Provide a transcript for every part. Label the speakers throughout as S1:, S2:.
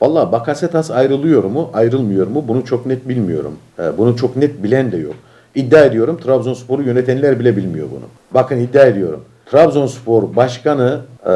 S1: Valla Bakasetas ayrılıyor mu, ayrılmıyor mu bunu çok net bilmiyorum. Ee, Bunu çok net bilen de yok. İddia ediyorum Trabzonspor'u yönetenler bile bilmiyor bunu. Bakın iddia ediyorum. Trabzonspor Başkanı eee,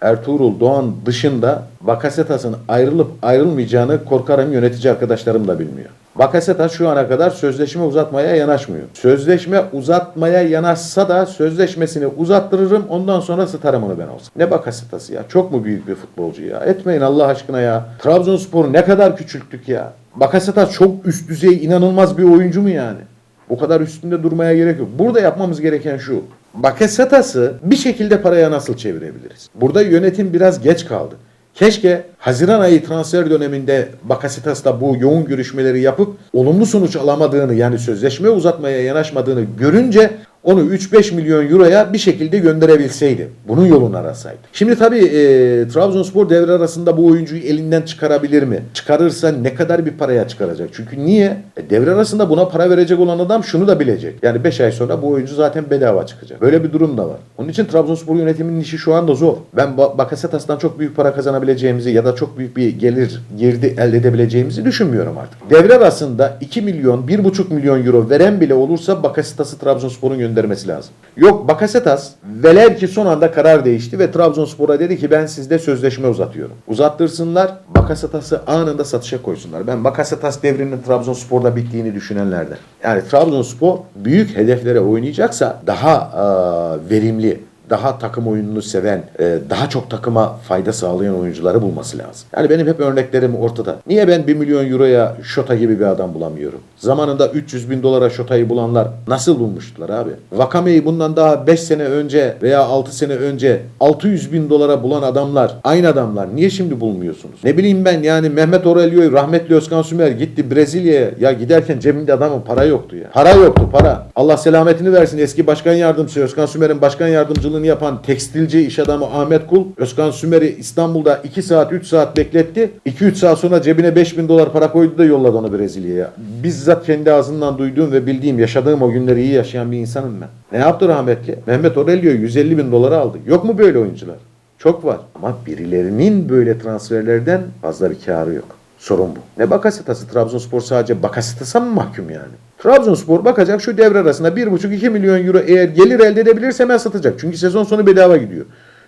S1: Ertuğrul Doğan dışında Bakasetas'ın ayrılıp ayrılmayacağını korkarım yönetici arkadaşlarım da bilmiyor. Bakasetas şu ana kadar sözleşme uzatmaya yanaşmıyor. Sözleşme uzatmaya yanaşsa da sözleşmesini uzattırırım ondan sonra sıtarım onu ben olsam. Ne Bakasetas'ı ya? Çok mu büyük bir futbolcu ya? Etmeyin Allah aşkına ya. Trabzonspor'u ne kadar küçülttük ya. Bakasetas çok üst düzey inanılmaz bir oyuncu mu yani? Bu kadar üstünde durmaya gerek yok. Burada yapmamız gereken şu. Bakasetas'ı bir şekilde paraya nasıl çevirebiliriz? Burada yönetim biraz geç kaldı. Keşke Haziran ayı transfer döneminde Bakasetas'la bu yoğun görüşmeleri yapıp olumlu sonuç alamadığını yani sözleşme uzatmaya yanaşmadığını görünce onu 3-5 milyon euroya bir şekilde gönderebilseydi. Bunun yolunu arasaydı. Şimdi tabii e, Trabzonspor devre arasında bu oyuncuyu elinden çıkarabilir mi? Çıkarırsa ne kadar bir paraya çıkaracak? Çünkü niye? E, devre arasında buna para verecek olan adam şunu da bilecek. Yani 5 ay sonra bu oyuncu zaten bedava çıkacak. Böyle bir durum da var. Onun için Trabzonspor yönetiminin işi şu anda zor. Ben Ba- Bakasetas'tan çok büyük para kazanabileceğimizi ya da çok büyük bir gelir girdi elde edebileceğimizi düşünmüyorum artık. Devre arasında 2 milyon, 1,5 milyon euro veren bile olursa Bakasetas'ı Trabzonspor'un göndermesi lazım. Yok Bakasetas velev ki son anda karar değişti ve Trabzonspor'a dedi ki ben sizde sözleşme uzatıyorum. Uzattırsınlar Bakasetas'ı anında satışa koysunlar. Ben Bakasetas devrinin Trabzonspor'da bittiğini düşünenlerden. Yani Trabzonspor büyük hedeflere oynayacaksa daha eee, verimli, daha takım oyununu seven, e, daha çok takıma fayda sağlayan oyuncuları bulması lazım. Yani benim hep örneklerim ortada. Niye ben 1 milyon euroya Şota gibi bir adam bulamıyorum? Zamanında 300 bin dolara Şota'yı bulanlar nasıl bulmuştular abi? Vakame'yi bundan daha 5 sene önce veya 6 sene önce 600 bin dolara bulan adamlar, aynı adamlar. Niye şimdi bulmuyorsunuz? Ne bileyim ben yani Mehmet Aurelio'yu rahmetli Özkan Sümer gitti Brezilya'ya. Ya giderken cebinde adamın para yoktu ya. Para yoktu para. Allah selametini versin eski başkan yardımcısı Özkan Sümer'in başkan yardımcılığını yapan tekstilci iş adamı Ahmet Kul Özkan Sümer'i İstanbul'da 2 saat 3 saat bekletti. 2-3 saat sonra cebine 5000 dolar para koydu da yolladı onu Brezilya'ya. Bizzat kendi ağzından duyduğum ve bildiğim yaşadığım o günleri iyi yaşayan bir insanım ben. Ne yaptı rahmetli? Mehmet Aurelio 150 bin dolara aldı. Yok mu böyle oyuncular? Çok var. Ama birilerinin böyle transferlerden fazla bir karı yok. Sorun bu. Ne Bakasetas'ı Trabzonspor sadece Bakasetas'a mı mahkum yani? Trabzonspor bakacak şu devre arasında 1,5-2 milyon euro eğer gelir elde edebilirse hemen satacak. Çünkü sezon sonu bedava gidiyor.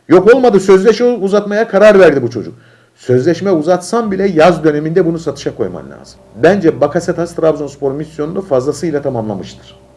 S1: Yok olmadı sözleşme uzatmaya karar verdi bu çocuk. Sözleşme uzatsam bile yaz döneminde bunu satışa koyman lazım. Bence Bakasetas Trabzonspor misyonunu fazlasıyla tamamlamıştır.